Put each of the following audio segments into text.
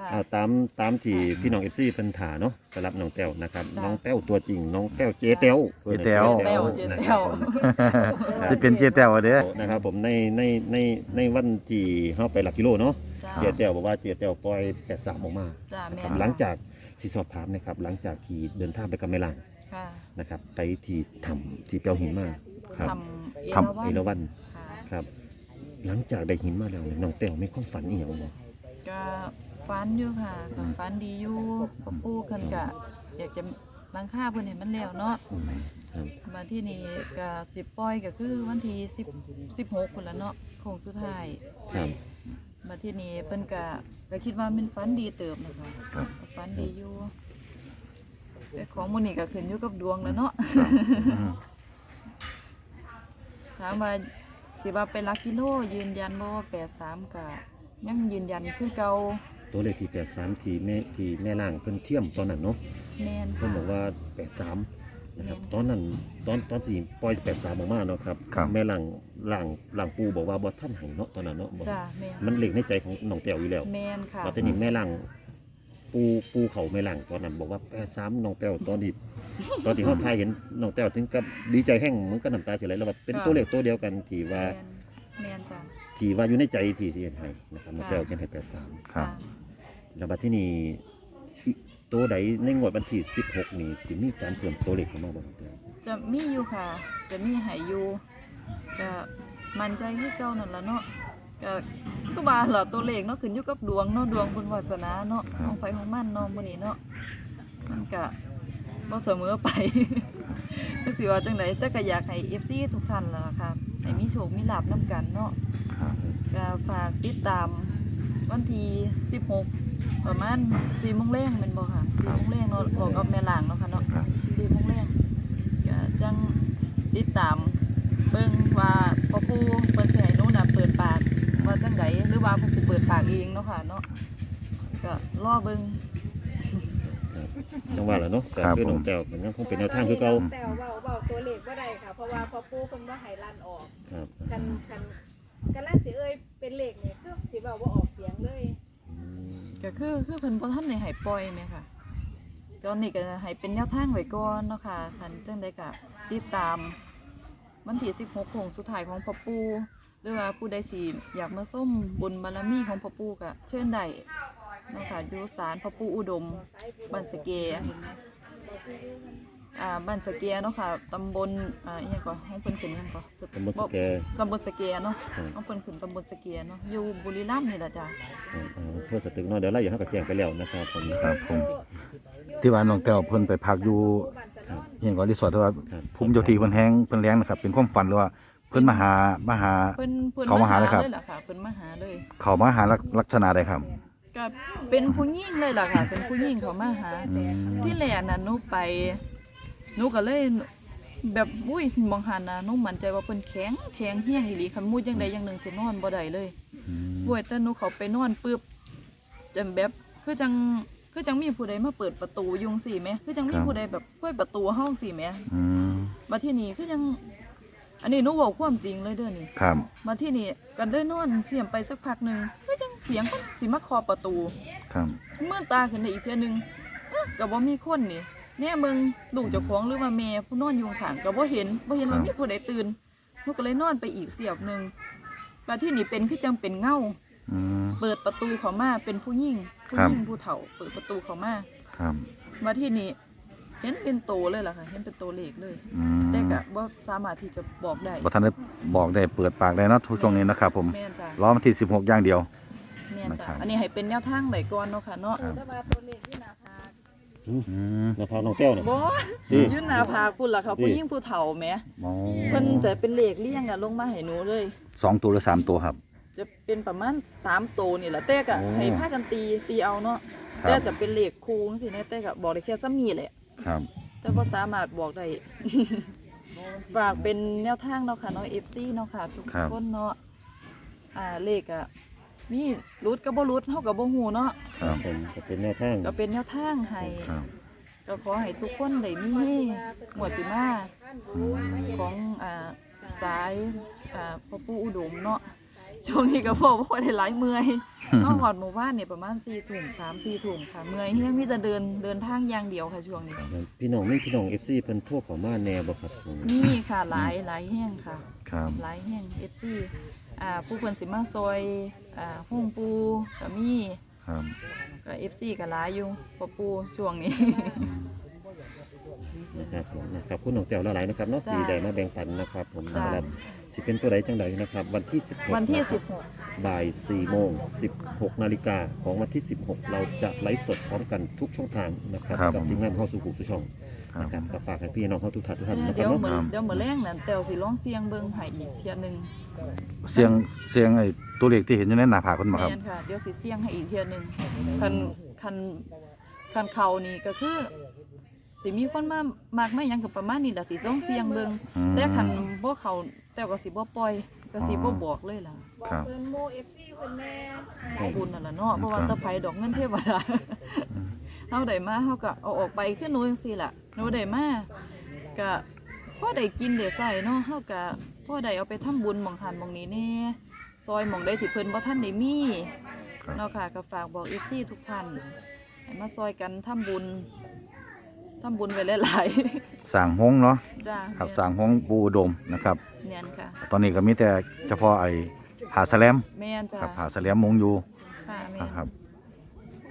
ค่ะอ่าตามตามที่พี่น้องเอฟซีเพิ่นถาเนาะสำหรับน้องแต้วนะครับจ้ะน้องแต้วตัวจริง น้องแต้วเจแต้วเจแต้วเต้วเจนะเต้ครับวผมสิเป็นเจแต้วเด้อนะครับผมในในในในวันที่เฮาไปหลักกิโลเนาะจ้าเจแต้วบอกว่าเจแต้วปล่อย83ออกมาจ้าแม่ครับหลังจากที่สอบถามนะครับหลังจากที่เดินทางไปกับแม่ล่างค่ะนะครับไปที่ถ้ำที่เปียวหินมาครับทำเอทำราวัณเอราวัณค่ะครับ หลังจากได้หินมาแล้วเนี่ยน้องแต้วมีความฝันอีหยังบ่ ก็ ฟันอยู่ค่ะก็ฟันดีอยู่พ่อปู่เพิ่นก็อยากจะหลังคาเพิ่นเห็นมันแล้วเนาะอืมครับมาที่นี่ก็สิปล่อยก็คือวันที่10 16พุ่นละเนาะโค้งสุดท้าย ครับ มาที่นี่เพิ่นก็ก็คิดว่ามันฟันดีเติมนะคะครับฟันดีอยู่แต่ของมื้อนี้ก็ขึ้นอยู่กับดวงแล้วเนาะอืมถามว่าสิว่าเป็นหลักกิโลยืนยันบ่ว่า83ก็ยังยืนยันคือเก่า ตัวเลขที่83ที่แม่ที่แม่ล่างเพิ่นเทียมตอนนั้นเนาะแม่นเพิ่นค่ะบอกว่า83นะครับแม่นตอนนั้นตอนตอนสี่ปล่อย83ออกมาเนาะครับครับ แม่หลังหลังหลังปูบอกว่าบ่ท่านให้เนาะตอนนั้นเนาะบอกจ้าแม่นมันเล็งในใจของน้องแต้วอยู่แล้วแม่นค่ะตอนนี้แม่หลังปูปูเขาแม่หลังตอนนั้นบอกว่า83น้องแต้วตอนที่ตอนที่เฮาทายเห็นน้องแต้วถึงกับดีใจแห้งเหมือนกับน้ำตาสิไหลแล้วว่าเป็นตัวเลขตัวเดียวกันที่ว่าแม่นแม่นจ้ะที่ว่าอยู่ในใจที่สิเห็นให้นะครับน้องแต้วเขียนให้ครับค่ะ83 แล้วบัดที่นี่อีตัวใดในงวดวันที่16 นี่สิมีการเพิ่มตัวเลขเข้ามาบ่น้องแต้วจะมีอยู่ค่ะ จะมีให้อยู่จะมั่นใจคือเก่านั่นล่ะเนาะก็คือว่าล่ะตัวเลขเนาะขึ้นอยู่กับดวงเนาะดวงบุญวาสนาเนาะครับของไฟของมันเนาะมื้อนี้เนาะมันก็บ่เสมอไป ก็สิว่าจังไดแต่ก็อยากให้ FC ทุกท่านล่ะค่ะให้มีโชคมีลาภนํกันเนาะ ครับ ก็ฝากติดตามวันที่ 16 ประมาณ4โมงแรงแม่นบ่ค่ะ4โมงแรงเนาะบอกกับแม่ล่างเนาะค่ะเนาะครับ4โมงแรงก็จังติดตามเบิ่งว่าพ่อปู่เพิ่นสิให้หนูน่ะเปิดปากว่าจังไดหรือว่าเพิ่นสิเปิดปากเองเนาะค่ะเนาะก็รอเบิ่งจังว่าแหละเนาะแต่ครับคือน้องผม แต้วมันยังคงเป็นแนวทางคือเก่าแต่เว้าเว้าตัวเลขบ่ได้ค่ะ เพราะว่าพอปูเพิ่นบ่ให้ลั่นออก ครับ กันกันกันลั่นสิเอ้ยเป็นเลขนี่คือสิเว้าบ่ออกเสียงเลยอืม ก็คือคือเพิ่นบ่ทันได้ให้ปล่อยแม่ค่ะ ตอนนี้ก็ให้เป็นแนวทางไว้ก่อนเนาะค่ะคันจังได้ก็ติดตามวันที่16ของสุดท้ายของพ่อปู่หรือว่าผู้ใดสิอยากมาส้มบุญบารมีของพ่อปู่ก็เชิญได้เนาะค่ะอยู่ศาลพ่อปู่อุดมบ้านสะเก อ่าบ้านสะเกเนาะค่ะตำบลอ่าอีหยังก่อนห้องเพิ่นขึ้นหยังก่อนตำบลสแก ตำบลสะเกเนาะครับห้องเพิ่นขึ้นตำบลสะเกเนาะอยู่บุรีรัมย์นี่ล่ะจ้ะอ่าอ่าเพื่อสตึกเนาะเดี๋ยวไล่อย่างเขาก็แจ้งไปแล้วนะครับผมครับผม ที่ว่าน้องแต้วเพิ่นไปพักอยู่บ้านสะนอนเฮียงก่อนรีสอร์ทที่ว่าครับภูมิเจ้าที่เพิ่นแห้งเพิ่นแรงนะครับ เป็นความฝันหรือว่าเพิ่นมาหามาหา เพิ่นเพิ่นเขามาหาเลยครับ เลยล่ะค่ะเพิ่นมาหาเลย เขามาหาลักลักษณะใดครับก็เป็นผู้หญิงเลยล่ะค่ะ เป็นผู้หญิงเขามาหา อืมที่แรกน่ะหนูไปห นูก็เลยแบบอุ้ยมองหันน่ะหนูมั่นใจว่าเพิ่นแข็งแข็งเฮี้ยงอีหลีคันมูดจังใดอย่างหนึงจะนอนบ่ได้เลยอืมป่วยแต่หนูเขาไปนอนปึ๊บจำแบบคือจังคือจังมีผู้ใดมาเปิดประตูอยุงสี่แหมคือจังมีผู้ใดแบบค่อยประตูห้องสี่แหมอืมมาที่นี่คือจัง อันนี้หนูเว้าความจริงเลยเด้อนี่ครับมาที่นี่กันได้นอนเสียมไปสักพักหนึงคือจังเสียงคนสิมาเคาะประตู ครับ เมื่อตาขึ้นได้อีกเทื่อนึงเอ๊ะก็บ่มีคนนี่ แน่มึงลูกเจ้าของหรือว่าแม่ผู้นอนอยู่ข้างๆก็บ่เห็นบ่เห็นว่ามีผู้ใดตื่นหนูก็เลยนอนไปอีกเสียบหนึงมาที่นี่เป็นคือจังเป็นเงาอืม เปิดประตูเขามาเป็นผู้หญิงผู้ครับหญิงผู้เฒ่า เปิดประตูเขามาครับมาที่นี่เห็นเป็นโตเลยล่ะค่ะ เห็นเป็นโตเลขเลยอืมแต่ก็บ่สามารถที่จะบอกได้บ่ทันได้บอกได้เปิดปากได้เนาะทุกช่วงนี้นะครับผมแม่นจ้ะรอวันที่ 16 อย่างเดียว แม่นนะครัจ้ะบอันนี้ให้เป็นแนวทางไว้ก่อนเนาะค่ะเนาะครับ แต่ว่าตัวเลขที่หน้าผาก อืมนะพาน้องแต้วเนี่ย บ่นี่ ยืนหน้าผากพุ่นล่ะค่ะนี่ผู้หญิงผู้เฒ่าแหมอ๋อเพิ่นจะเป็นเลขเลี่ยงอะลงมาให้หนูเลย สองตัวหรือสามตัวครับ จะเป็นประมาณ3โตนี่แหละแต่ก็โอ้ให้พากันตีตีเอาเนาะครับ แต่จะเป็นเลขคูจังซี่นะแต่ก็บอกได้แค่ซ้ำนี้แหละ ครับ แต่บ่สามารถบอกได้ ฝากเป็นแนวทางเนาะค่ะเนาะ FC เนาะค่ะ ทุกครับ คนเนาะอ่าเลขอะ มีรุดกับบ่รุดเฮาก็บ่ฮู้เนาะครับผมก็เป็นแนวทางก็เป็นแนวทางให้ครับก็ขอให้ทุกคนได้มีหมวดสิมาท่านรู้ว่าไม่ของอ่าสายอ่าพ่อปู่อุดมเนาะช่วงนี้ก็พอบ่ค่อยได้หลายเมื่อยมาหอดหมู่บ้านเนี่ยประมาณ4ทุ่ม3 4ทุ่มค่ะ เมื่อยเฮียมีแต่เดินเดินทางอย่างเดียวค่ะช่วงนี้ พี่น้องไม่พี่น้อง FC เพิ่นโทรเข้ามาแน่บ่ครับผมนี่ค่ะหลายหลายแห้งค่ะ ครับ หลายแห้งเอฟซีอ่าผู้คนสิมาซอย อ่าห้องปูก็มีครับก็เอฟซีก็หลายอยู่พอปูช่วงนี้ นะครับผมนะครับคุณน้องแต้วหลายๆนะครับเนาะจ้าที่ได้มาแบ่งปันนะครับ ผมจ้าสำหรับสิเป็นตัวใดจังใดนะครับ วันที่ 16วันที่ะครับบ่าย4โมง 16 นาฬิกาของวันที่ 16 เราจะไลฟ์สดพร้อมกันทุกช่องทางนะครับ ครับ กับทีมงานเข้าสู่กูสู่ช่องครับ นะครับก็ฝากให้พี่น้องเขาทุกท่านทุกท่าน16นะคเดี๋รัยบวเนาะเหมือนครับเดี๋ยวเหมือนแรงนั่นแต้วสิร้องเสียงเบิ่งให้อีกเทียหนึงเสียงเสียงไอ้ตัวเลขที่เห็นอยู่ในหน้าผากเพิ่นบ่ครับ แม่นค่ะเดี๋ยวสิเสียงให้อีกเทียหนึงคันคันคันเขานี่ก็คือสิมีคนมามากไม่ยังกับประมาณนี้ล่ะสิร้องเสียงเบิ่งอืม แต่คันบ่เขาแต้วก็สิบ่ปล่อยก็สิบ่บอกเลยล่ะบอกครับ เพิ่นโม FC เพิ่นแน่ขอบคุณนั่นแหละเนาะเพราะว่าครับตะไผดอกเงินเทวดาเฮาได้มาเฮาก็เอาออกไปคือหนูจังซี่ล่ะห นูได้มาก็พอได้กินได้ใส่เนาะเฮาก็พอได้เอาไปทำบุญหม่องหันหม่องนี้แน่ซอยหม่องใดที่เพิ่นบ่ทันได้มีครับเนาะค่ะก็ฝากบอก FC ทุกท่านให้มาซอยกันทำบุญทำบุญไว้หลายสร้างหงส์เนาะๆจ้าครับสร้างหงส์ปูอุดมนะครับ เนียนค่ะ ตอนนี้ก็มีแต่เฉพาะไอ้ผาแสลมแม่นจ้าครับผาแสลมมงอยู่ค่ะแม่น นะครับ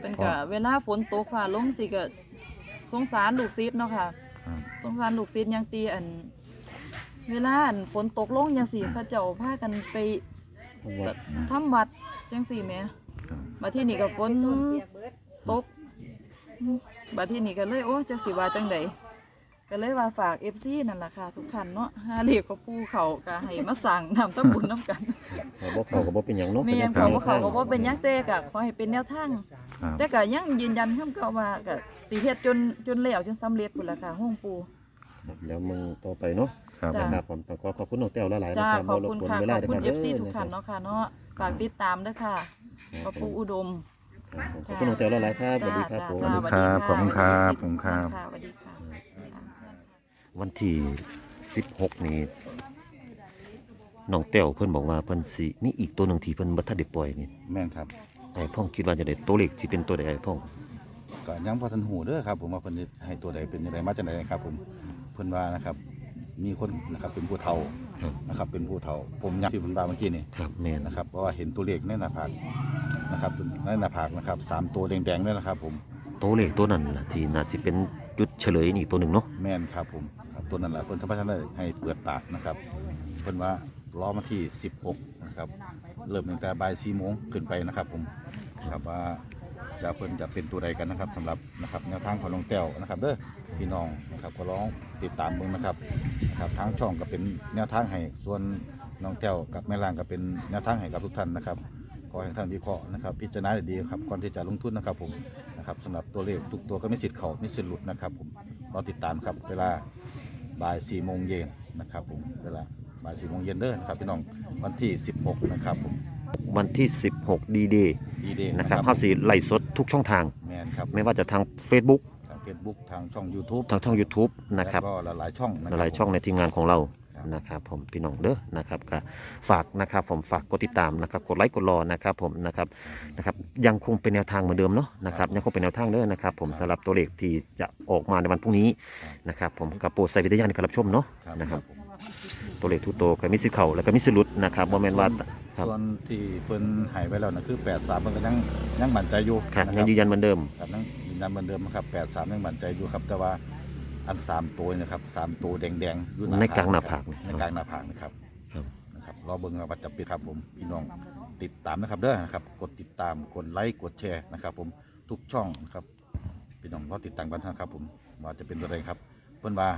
เป็นก็เวลาฝนตกฟ้าลงสิก็ สงสารลูกศิษย์เนาะค่ะ ครับ สงสารลูกศิษย์ยังตีอัน เวลาอันฝนตกลงยังสี่เขาเจ้าพากันไปทำวัดจังสี่แหม่ครับ บัดที่นี่ก็ฝนส้มเปียกเบิดตกบัดที่นี่ก็เลยโอ้จังสิว่าจังใดก็เลยว่าฝาก FC นั่นล่ะค่ะทุกท่านเนาะหาเรียกกับปู่เขาก็ให้มาสั่งนำตำบุญนํกันเขาบอกเขาก็บอกเป็นอย่างเนาะแม่นเขาว่าเขาก็บ่เป็นหยังแต่ก็ขอให้เป็นแนวทาง ครับ แต่ก็ยังยืนยันคำเก่าว่าก็ สิเฮ็ดจนจนแล้วจนสำเร็จพุ่นล่ะค่ะห้องปูครับแล้วมึงต่อไปเนาะครับจ้ะ นะครับผมต้องขอขอบคุณน้องแต้วหลายๆนะจ้าครับขอบคุณรบกวนค่ะเวขลาอบด้วยคุณกัน FC ทุกท่านเนาะค่ะเนาะฝากติดตามด้วยค่ะคพรัระบผมปูอุดมครับผมขอบคุณน้องแต้วหลายๆครับสวัสดีครับผมจ้าสวัสดีครับขอบคุณครับขอบคุณครับ สวัสดีค่ะ วันที่16 นี้น้องแต้วเพิ่นบอกว่าเพิ่นสิมีอีกตัวหนึ่งที่เพิ่นบ่ทันได้ปล่อยนี่แม่นครับ ไอ้พ่องคิดว่าจะได้ตัวเลขที่เป็นตัวใดไอ้พ่อง ก็ยังพอทันหูเด้อครับ ผมว่าเพิ่นสิให้ตัวใดเป็นจังไดมาจังไดครับ ผมเพิ่นว่านะครับ มีคนนะครับเป็นผู้เฒ่าครับ นะครับ เป็นผู้เฒ่า ผมยักที่เพิ่นว่าเมื่อกี้นี่ครับแม่นนะครับเพราะว่าเห็นตัวเลขในหน้าผากนะครับในหน้าผากนะครับสามตัวแดงๆนี่นะครับ ผมตัวเลขตัวนั้นล่ะที่น่าสิเป็นจุดเฉลยนี่ตัวหนึ่งเนาะแม่นครับผมครับตัวนั้นแหละเพิ่นทำให้ท่านได้ให้เปิดปากนะครับเพิ่นว่าล้อมาที่ 16นะครับเริ่มตั้งแต่บ่าย4โมงขึ้นไปนะครับ ผมครับว่า จะเพิ่นจะเป็นตัวใดกันนะครับสำหรับนะครับแนวทางของน้องแต้วนะครับเด้อพี่น้องนะครับก็ลองติดตามเบิ่งนะครับนะครับทางช่องก็เป็นแนวทางให้ส่วนน้องแต้วกับแม่ล่างก็เป็นแนวทางให้กับทุกท่านนะครับขอให้ท่านวิเคราะห์นะครับพิจารณาดีครับก่อนที่จะลงทุนนะครับผมนะครับสำหรับตัวเลขทุกตัวก็ไม่สิทธิ์เขาไม่สิทธิ์หลุดนะครับผมรอติดตามครับเวลาบ่ายสี่โมงเย็นนะครับผมเวลาบ่ายสี่โมงเย็นเด้อนะครับพี่น้องวันที่ 16 นะครับผม วันที่ 16 ดีเดย์ ดีเดย์นะครับเฮาสิไล่สดทุกช่องทาง แมนครับไม่ว่าจะทาง Facebook ทางเฟซบุ๊กทางช่อง YouTube ทางช่อง YouTube นะครับแล้วก็หลายๆช่องนะคหรับลายๆช่องในทีมงานของเราครับนะครับผมพี่น้องเด้อนะครับก็ฝากนะครับผมฝากกดติดตามนะครับกดไลค์กดรอนะครับผมนะครับนะครับยังคงเป็นแนวทางเหมือนเดิมเนาะนะครับยังคงเป็นแนวทางเด้อนะครับผมสำหรับตัวเลขที่จะออกมาในวันพรุ่งนี้นะครับผมกับโปรดใส่วิทยาในการรับชมเนาะครับนะครับผมตัวเลขทุกตัวก็มีสิทธิ์เข้าแล้วก็มีสิทธิ์หลุดนะครับบ่แม่นว่าครับ ส่วนที่เพิ่นใหายไปแล้วนะคือ83เพิ่นก็ยังยังมั่นใจอยู่ครับนะยังยืนยันเหมือนเดิม ครับยังยืนยันเหมือนเดิมนะครับ83ยังมั่นใจอยู่ครับ แต่ว่าอันสามตัวนี่นะครับสามตัวแดงๆอยู่ในกลางหน้าผากในกลางหน้าผากนะครับครับ นะครับรอเบิ่งว่าจะเป็นครับผมพี่น้องติดตามนะครับเด้อนะครับกดติดตามกดไลค์กดแชร์นะครับ ผมทุกช่องนะครับพี่น้องรอติดตามกันนะครับ ผมว่าจะเป็นตัวใดครับ เพิ่นว่า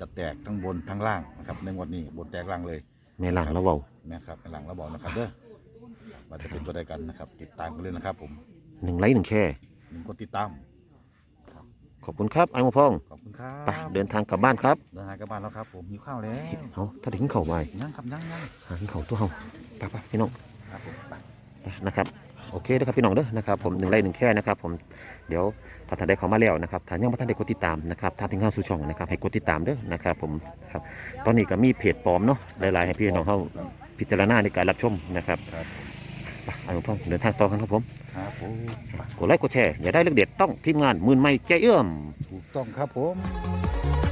จะแตกทั้งบนทั้งล่างนะครับในงวันนี้บนแตกล่างเลย แม่ล่างแล้วเว้านะครับในหลังเราบอกนะครับเด้อว่าจะเป็นตัวใดกันนะครับ ติดตามกันเลยนะครับ ผมหนึ่งไลค์หนึ่งแค่ หนึ่งกดติดตามขอบคุณครับไอ้หมอพองขอบคุณครัไปบเดินทางกลับบ้านครับเดินทางกลับบ้านแล้วครับ ผมหิวข้าวแล้วเอาถ้าถึงเข่ามายังครับยังยังหาถึงเข่าตัวเฮาไปไปพี่น้องครับผมไปนะครับ โอเคนะครับพี่น้องเด้อนะครับผมหนึ่งไลค์หนึ่งแค่นะครับผมเดี๋ยวถ้าท่านได้เข้ามาแล้วนะครับถ้ายังไม่ท่านได้กดติดตามนะครับถ้าถึงเข้าสู่ช่องนะครับให้กดติดตามเด้อนะครับผมครับตอนนี้ก็มีเพจปลอมเนาะหลายๆให้พี่น้องเข้าพิพิจารณาในการรับชมนะครับครับไปเอาพ่อเดินทางต่อกันครับผมครับผมกดไลค์กดแชร์อย่าได้เรื่องเด็ดต้องทีมงานหมื่นไม่ใจเอื้อมถูกต้องครับผม